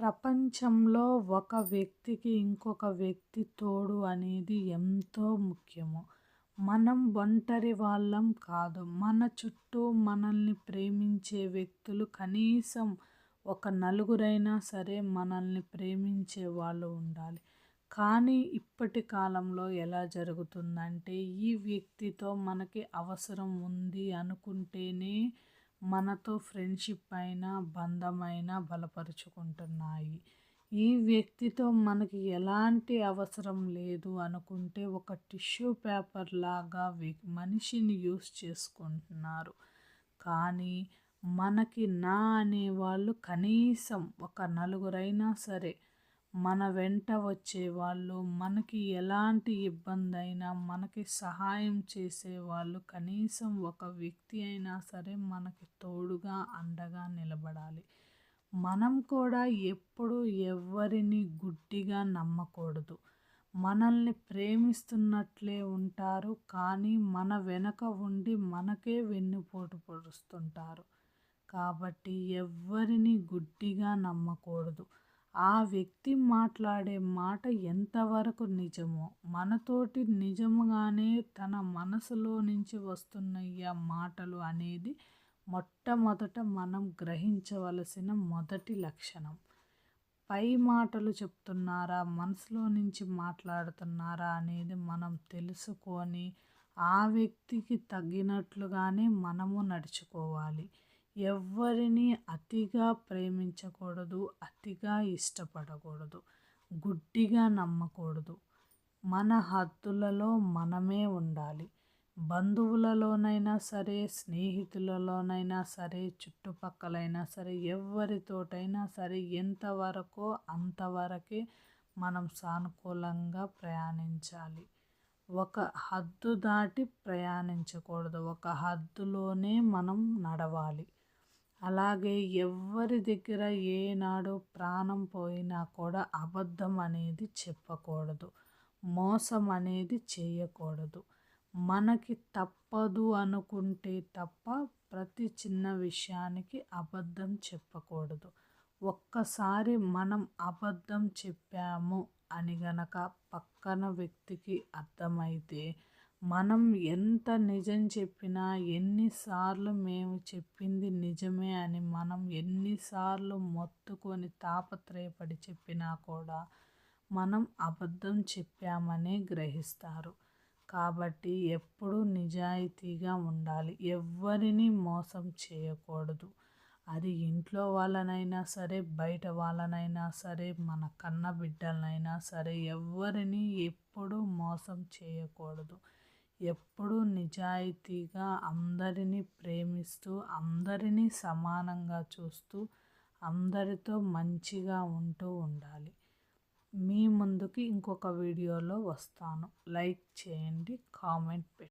ప్రపంచంలో ఒక వ్యక్తికి ఇంకొక వ్యక్తి తోడు అనేది ఎంతో ముఖ్యము. మనం ఒంటరి వాళ్ళం కాదు. మన చుట్టూ మనల్ని ప్రేమించే వ్యక్తులు కనీసం ఒక నలుగురైనా సరే మనల్ని ప్రేమించే వాళ్ళు ఉండాలి. కానీ ఇప్పటి కాలంలో ఎలా జరుగుతుందంటే ఈ వ్యక్తితో మనకి అవసరం ఉంది అనుకుంటేనే మనతో ఫ్రెండ్షిప్ అయినా బంధమైనా బలపరుచుకుంటున్నాయి. ఈ వ్యక్తితో మనకి ఎలాంటి అవసరం లేదు అనుకుంటే ఒక టిష్యూ పేపర్ లాగా మనిషిని యూస్ చేసుకుంటున్నారు. కానీ మనకి నా అనేవాళ్ళు కనీసం ఒక నలుగురైనా సరే మన వెంట వచ్చేవాళ్ళు మనకి ఎలాంటి ఇబ్బంది అయినా మనకి సహాయం చేసేవాళ్ళు కనీసం ఒక వ్యక్తి అయినా సరే మనకి తోడుగా అండగా నిలబడాలి. మనం కూడా ఎప్పుడు ఎవరిని గుడ్డిగా నమ్మకూడదు. మనల్ని ప్రేమిస్తున్నట్లే ఉంటారు కానీ మన వెనక ఉండి మనకే వెన్నుపోటు పొడుస్తుంటారు. కాబట్టి ఎవరిని గుడ్డిగా నమ్మకూడదు. ఆ వ్యక్తి మాట్లాడే మాట ఎంతవరకు నిజమో మనతోటి నిజముగానే తన మనసులో నుంచి వస్తున్న మాటలు అనేది మొట్టమొదట మనం గ్రహించవలసిన మొదటి లక్షణం. పై మాటలు చెప్తున్నారా మనసులో నుంచి మాట్లాడుతున్నారా అనేది మనం తెలుసుకొని ఆ వ్యక్తికి తగినట్లుగానే మనము నడుచుకోవాలి. ఎవ్వరిని అతిగా ప్రేమించకూడదు అతిగా ఇష్టపడకూడదు గుడ్డిగా నమ్మకూడదు. మన హద్దులలో మనమే ఉండాలి. బంధువులలోనైనా సరే స్నేహితులలోనైనా సరే చుట్టుపక్కలైనా సరే ఎవరితోటైనా సరే ఎంతవరకో అంతవరకే మనం సానుకూలంగా ప్రయాణించాలి. ఒక హద్దు దాటి ప్రయాణించకూడదు. ఒక హద్దులోనే మనం నడవాలి. అలాగే ఎవరి దగ్గర ఏనాడు ప్రాణం పోయినా కూడా అబద్ధం అనేది చెప్పకూడదు. మోసం అనేది చేయకూడదు. మనకి తప్పదు అనుకుంటే తప్ప ప్రతి చిన్న విషయానికి అబద్ధం చెప్పకూడదు. ఒక్కసారి మనం అబద్ధం చెప్పాము అని గనక పక్కన వ్యక్తికి అర్థమైతే మనం ఎంత నిజం చెప్పినా ఎన్నిసార్లు మేము చెప్పింది నిజమే అని మనం ఎన్నిసార్లు మొత్తుకొని తాపత్రయపడి చెప్పినా కూడా మనం అబద్ధం చెప్పామనే గ్రహిస్తారు. కాబట్టి ఎప్పుడూ నిజాయితీగా ఉండాలి. ఎవ్వరిని మోసం చేయకూడదు. అది ఇంట్లో వాళ్ళనైనా సరే బయట వాళ్ళనైనా సరే మన కన్న బిడ్డలనైనా సరే ఎవరిని ఎప్పుడూ మోసం చేయకూడదు. ఎప్పుడూ నిజాయితీగా అందరినీ ప్రేమిస్తూ అందరినీ సమానంగా చూస్తూ అందరితో మంచిగా ఉంటూ ఉండాలి. మీ ముందుకి ఇంకొక వీడియోలో వస్తాను. లైక్ చేయండి కామెంట్ పెట్టి